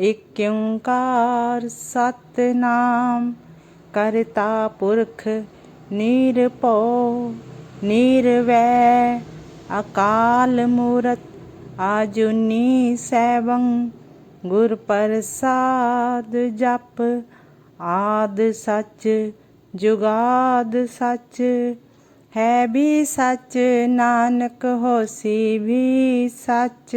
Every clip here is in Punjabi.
ਇਕ ਓੰਕਾਰ ਸਤਨਾਮ, ਕਰਤਾ ਪੁਰਖ ਨਿਰਭਉ ਨਿਰਵੈ ਅਕਾਲ ਮੂਰਤ ਆਜੁਨੀ ਸੈਭੰ, ਗੁਰ ਪ੍ਰਸਾਦ ਜਪ ਆਦ ਸੱਚ, ਜੁਗਾਦ ਸੱਚ, ਹੈ ਵੀ ਸੱਚ, ਨਾਨਕ ਹੋਸੀ ਵੀ ਸੱਚ।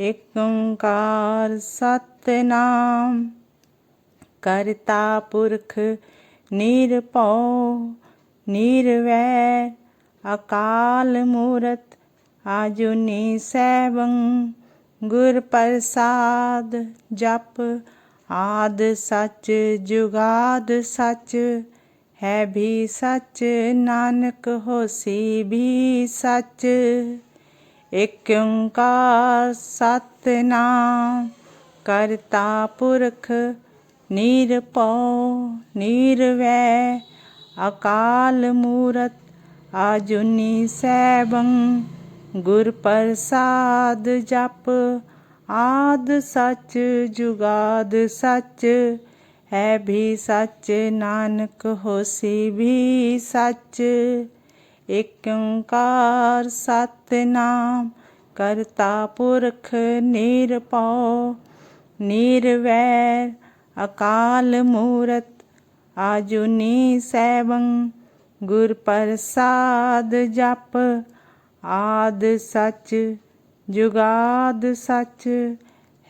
ਇਕ ਓੰਕਾਰ ਸਤਨਾਮ, ਕਰਤਾ ਪੁਰਖ ਨਿਰਭਉ, ਨਿਰਵੈ, ਅਕਾਲ ਮੂਰਤ ਆਜੂਨੀ ਸੈਭੰ, ਗੁਰ ਪ੍ਰਸਾਦ ਜਪ ਆਦ ਸੱਚ, ਜੁਗਾਦ ਸੱਚ, ਹੈ ਵੀ ਸੱਚ, ਨਾਨਕ ਹੋਸੀ ਵੀ ਸੱਚ। ਇਕ ਓੰਕਾਰ ਸਤਨਾਮ, ਕਰਤਾ ਪੁਰਖ ਨਿਰਭਉ ਨਿਰਵੈ ਅਕਾਲ ਮੂਰਤ ਆਜ਼ੁਨੀ ਸੈਭੰ, ਗੁਰ ਪ੍ਰਸਾਦ ਜਪ, ਆਦ ਸੱਚ ਜੁਗਾਦ ਸੱਚ, ਹੈ ਵੀ ਸੱਚ ਨਾਨਕ ਹੋਸੀ ਵੀ ਸੱਚ। ਇਕ ਓੰਕਾਰ ਸਤਨਾਮ, ਕਰਤਾ ਪੁਰਖ ਨਿਰਭਉ, ਨਿਰਵੈਰ ਅਕਾਲ ਮੂਰਤ, ਆਜੂਨੀ ਸੈਭੰ, ਗੁਰ ਪ੍ਰਸਾਦ ਜਪ, ਆਦ ਸੱਚ, ਜੁਗਾਦ ਸੱਚ,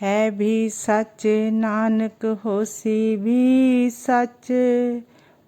ਹੈ ਵੀ ਸੱਚ, ਨਾਨਕ ਹੋਸੀ ਵੀ ਸੱਚ।